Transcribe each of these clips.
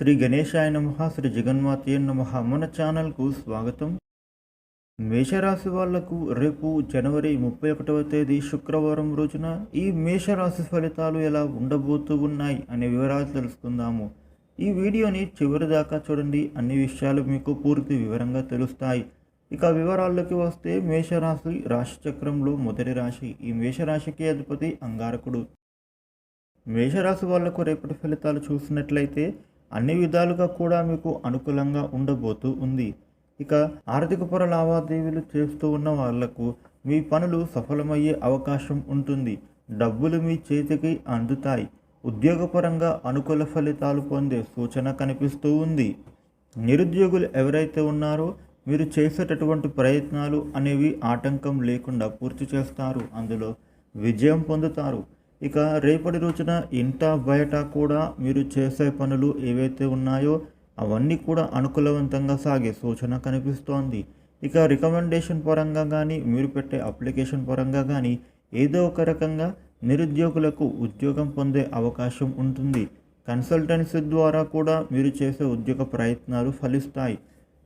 శ్రీ గణేశాయ నమ శ్రీ జగన్మాతయ నమ. మన ఛానల్కు స్వాగతం. మేషరాశి వాళ్ళకు రేపు జనవరి ముప్పై ఒకటవ తేదీ శుక్రవారం రోజున ఈ మేషరాశి ఫలితాలు ఎలా ఉండబోతూ ఉన్నాయి అనే వివరాలు తెలుసుకుందాము. ఈ వీడియోని చివరి దాకా చూడండి. అన్ని విషయాలు మీకు పూర్తి వివరంగా తెలుస్తాయి. ఇక వివరాల్లోకి వస్తే మేషరాశి రాశిచక్రంలో మొదటి రాశి ఈ మేషరాశికి అధిపతి అంగారకుడు. మేషరాశి వాళ్ళకు రేపటి ఫలితాలు చూసినట్లయితే అన్ని విధాలుగా కూడా మీకు అనుకూలంగా ఉండబోతూ ఉంది. ఇక ఆర్థికపర లావాదేవీలు చేస్తూ ఉన్న వాళ్ళకు మీ పనులు సఫలమయ్యే అవకాశం ఉంటుంది. డబ్బులు మీ చేతికి అందుతాయి. ఉద్యోగపరంగా అనుకూల ఫలితాలు పొందే సూచన కనిపిస్తూ ఉంది. నిరుద్యోగులు ఎవరైతే ఉన్నారో మీరు చేసేటటువంటి ప్రయత్నాలు అనేవి ఆటంకం లేకుండా పూర్తి చేస్తారు. అందులో విజయం పొందుతారు. ఇక రేపటి రోజున ఇంట బయట కూడా మీరు చేసే పనులు ఏవైతే ఉన్నాయో అవన్నీ కూడా అనుకూలవంతంగా సాగే సూచన కనిపిస్తోంది. ఇక రికమెండేషన్ పరంగా కానీ మీరు పెట్టే అప్లికేషన్ పరంగా కానీ ఏదో ఒక రకంగా నిరుద్యోగులకు ఉద్యోగం పొందే అవకాశం ఉంటుంది. కన్సల్టెన్సీ ద్వారా కూడా మీరు చేసే ఉద్యోగ ప్రయత్నాలు ఫలిస్తాయి.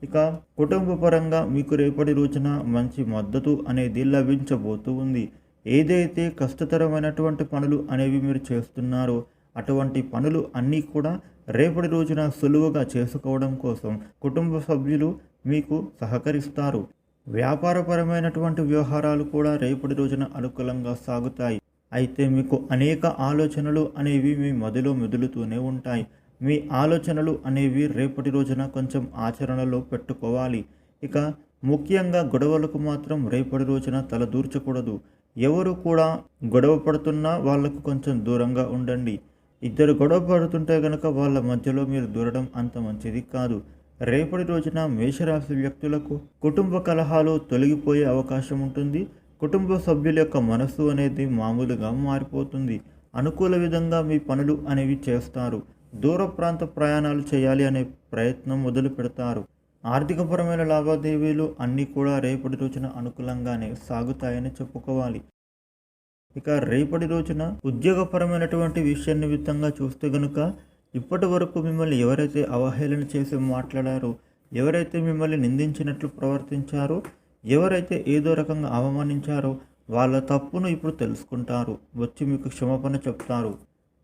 ఇక కుటుంబ పరంగా మీకు రేపటి రోజున మంచి మద్దతు అనేది లభించబోతూ ఉంది. ఏదైతే కష్టతరమైనటువంటి పనులు అనేవి మీరు చేస్తున్నారో అటువంటి పనులు అన్నీ కూడా రేపటి రోజున సులువుగా చేసుకోవడం కోసం కుటుంబ సభ్యులు మీకు సహకరిస్తారు. వ్యాపారపరమైనటువంటి వ్యవహారాలు కూడా రేపటి రోజున అనుకూలంగా సాగుతాయి. అయితే మీకు అనేక ఆలోచనలు అనేవి మీ మదిలో మెదులుతూనే ఉంటాయి. మీ ఆలోచనలు అనేవి రేపటి రోజున కొంచెం ఆచరణలో పెట్టుకోవాలి. ఇక ముఖ్యంగా గొడవలకు మాత్రం రేపటి రోజున తలదూర్చకూడదు. ఎవరు కూడా గొడవ పడుతున్నా వాళ్ళకు కొంచెం దూరంగా ఉండండి. ఇద్దరు గొడవ పడుతుంటే కనుక వాళ్ళ మధ్యలో మీరు దూరడం అంత మంచిది కాదు. రేపటి రోజున మేషరాశి వ్యక్తులకు కుటుంబ కలహాలు తొలగిపోయే అవకాశం ఉంటుంది. కుటుంబ సభ్యుల యొక్క మనస్సు అనేది మామూలుగా మారిపోతుంది. అనుకూల విధంగా మీ పనులు అనేవి చేస్తారు. దూర ప్రాంత ప్రయాణాలు చేయాలి అనే ప్రయత్నం మొదలు పెడతారు. ఆర్థికపరమైన లావాదేవీలు అన్నీ కూడా రేపటి రోజున అనుకూలంగానే సాగుతాయని చెప్పుకోవాలి. ఇక రేపటి రోజున ఉద్యోగపరమైనటువంటి విషయం నిమిత్తంగా చూస్తే గనుక ఇప్పటి వరకు మిమ్మల్ని ఎవరైతే అవహేళన చేసి మాట్లాడారో ఎవరైతే మిమ్మల్ని నిందించినట్లు ప్రవర్తించారో ఎవరైతే ఏదో రకంగా అవమానించారో వాళ్ళ తప్పును ఇప్పుడు తెలుసుకుంటారు వచ్చి మీకు క్షమాపణ చెప్తారు.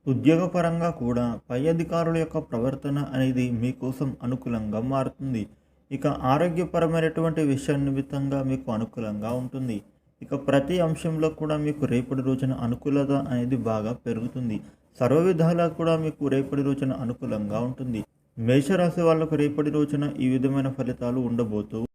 ఉద్యోగపరంగా కూడా పై అధికారుల యొక్క ప్రవర్తన అనేది మీకోసం అనుకూలంగా మారుతుంది. ఇక ఆరోగ్యపరమైనటువంటి విషయం నిమిత్తంగా మీకు అనుకూలంగా ఉంటుంది. ఇక ప్రతి అంశంలో కూడా మీకు రేపటి రోజున అనుకూలత అనేది బాగా పెరుగుతుంది. సర్వ విధాలా కూడా మీకు రేపటి రోజున అనుకూలంగా ఉంటుంది. మేషరాశి వాళ్ళకు రేపటి రోజున ఈ విధమైన ఫలితాలు ఉండబోతూ